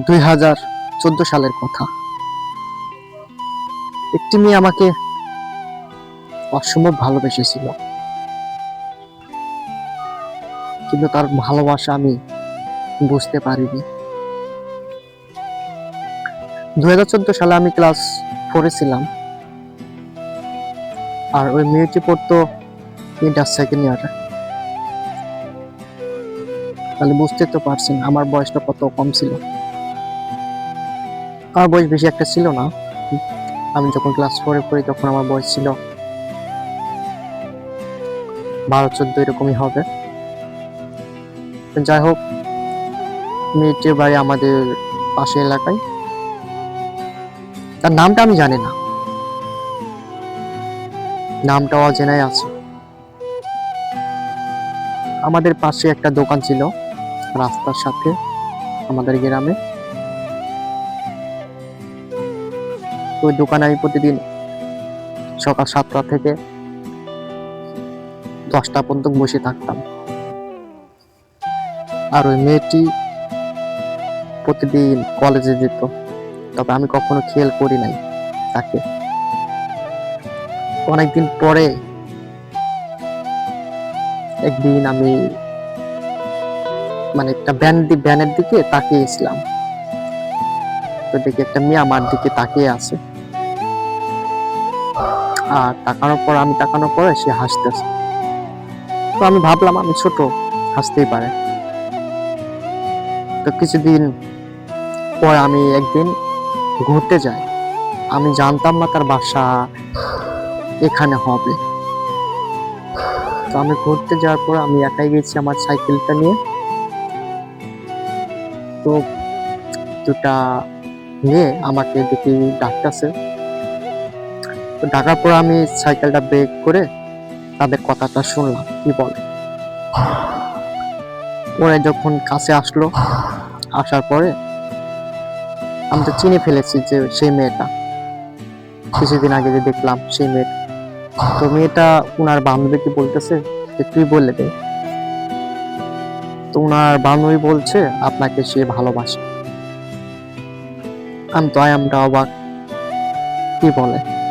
দুই হাজার চোদ্দ সালের কথা। একটি মেয়ে আমাকে অসম্ভব ভালোবেসেছিল। কিন্তু তার ভালোবাসা আমি বুঝতে পারিনি। দুই হাজার চোদ্দ সালে আমি ক্লাস ফোরে ছিলাম। আর ওই মেয়েটি পড়তো ইন্টার সেকেন্ড ইয়ারে। তাহলে বুঝতে তো পারছেন আমার বয়সটা কত কম ছিল। আমার বয়স বেশি একটা ছিল না। আমি যখন ক্লাস ফোরে পড়ি তখন আমার বয়স ছিল বারো, চোদ্দ এরকমই হবে। যাই হোক, মেয়েটির বাড়ি আমাদের পাশে এলাকায়। তার নামটা আমি জানি না। নামটা অচেনাই আছে। আমাদের পাশে একটা দোকান ছিল রাস্তার সাথে, আমাদের গ্রামে। ওই দোকানে আমি প্রতিদিন সকাল সাতটা থেকে দশটা পর্যন্ত বসে থাকতাম। আর ওই মেয়েটি প্রতিদিন কলেজে যেত। তবে আমি কখনো খেয়াল করি নাই তাকে। অনেকদিন পরে একদিন আমি মানে একটা ব্যান ব্যানের দিকে তাকিয়েছিলাম তো দেখি একটা মেয়ে আমার দিকে তাকিয়ে আছে। আর তাকানোর পর আমি তাকানোর পরে সে হাসতেছে। তো আমি ভাবলাম, আমি ছোট, হাসতেই পারে। তো কিছুদিন পর আমি একদিন ঘুরতে যাই। আমি জানতাম না তার বাসা এখানে হবে। তো আমি ঘুরতে যাওয়ার পর আমি একাই গেছি আমার সাইকেলটা নিয়ে। তো দুটা নিয়ে আমাকে দেখি ডাকতেছে। ডাকার পর আমি সাইকেলটা ব্রেক করে তাদের কথাটা শুনলাম। কি বলে? ওরা যখন কাছে আসলো, আসার পরে আমি তো চিনে ফেলেছি যে সেই মেয়েটা। কিছুদিন আগে যে দেখলাম সেই মেয়েটা। তো মেয়েটা উনার বান্ধবীকে বলতেছে যে, তুই বলে দে। তো উনার বান্ধবী বলছে, আপনাকে সে ভালোবাসে। আমি তো আমরা অবাক। কি বলে?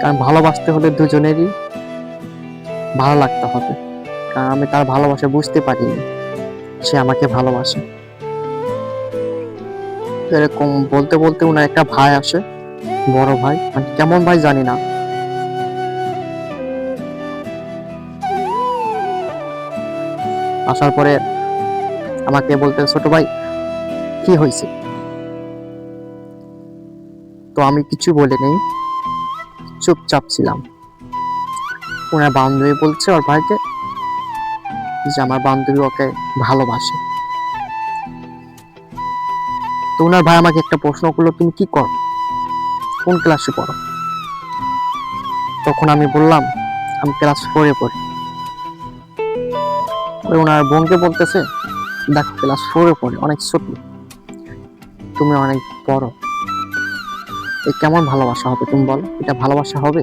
কারণ ভালোবাসতে হলে দুজনেরই ভালো লাগতে হবে। কারণ আমি তার ভালোবাসা বুঝতে পারিনি। সে আমাকে ভালোবাসে। এরকম বলতে বলতে উনার একটা ভাই আসে, বড় ভাই। মানে কেমন ভাই জানি না। আসার পরে আমাকে বলতে ছোট ভাই, কি হয়েছে? তো আমি কিছু বলে নেই। চুপচাপ ছিলাম। ওনার বান্ধবী বলছে ওর ভাইকে যে আমার বান্ধবী ওকে ভালোবাসে। তো ওনার ভাই আমাকে একটা প্রশ্ন করল, তুমি কি করো? কোন ক্লাসে পড়ো? তখন আমি বললাম, আমি ক্লাস ফোরে পড়ি। ওই ওনার বোনকে বলতেছে, দেখো ক্লাস ফোরে পড়ে, অনেক ছোট। তুমি অনেক বড়। এ কেমন ভালোবাসা হবে তুমি বলো? এটা ভালোবাসা হবে?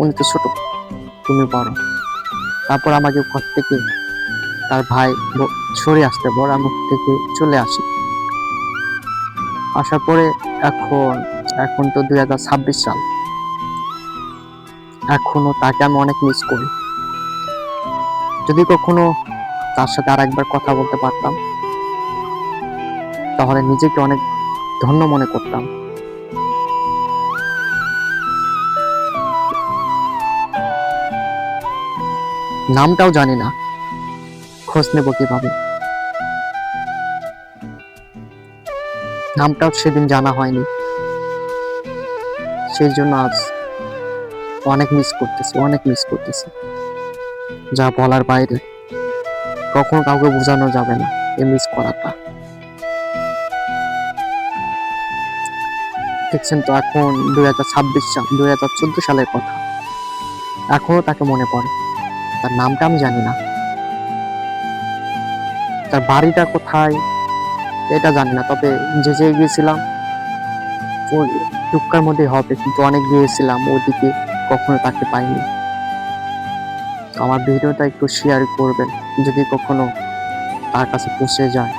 উনি তো ছোট, তুমি বড়। তারপর আমাকে ঘর থেকে তার ভাই সরে আসতে বড় মুখ থেকে চলে আসি। আসার পরে এখন এখন তো দুই হাজার ছাব্বিশ সাল। এখনও তাকে আমি অনেক মিস করি। যদি কখনো তার সাথে আর একবার কথা বলতে পারতাম, তাহলে নিজেকে অনেক ধন্য মনে করতাম। নামটাও জানি না। খোঁজ নেব কীভাবে। নামটাও সেদিন জানা হয়নি। সেই জন্য আজ অনেক মিস করতেছি, অনেক মিস করতেছি। যা বলার বাইরে, কখনো কাউকে বোঝানো যাবে না এই মিস করাটা। দেখছেন তো, এখন দুই হাজার ছাব্বিশ সাল, দুই হাজার চোদ্দ সালের কথা। এখনও তাকে মনে পড়ে। তার নামটা আমি জানি না। তার বাড়িটা কোথায়, এটা জানি না, তবে যে যে গিয়েছিলাম, ওই টুক্কার মধ্যে হবে, কিন্তু অনেক গিয়েছিলাম ওদিকে কখনো তাকে পাইনি। আমার ভিডিওটা একটু শেয়ার করবেন, যদি কখনো তার কাছে পৌঁছে যায়।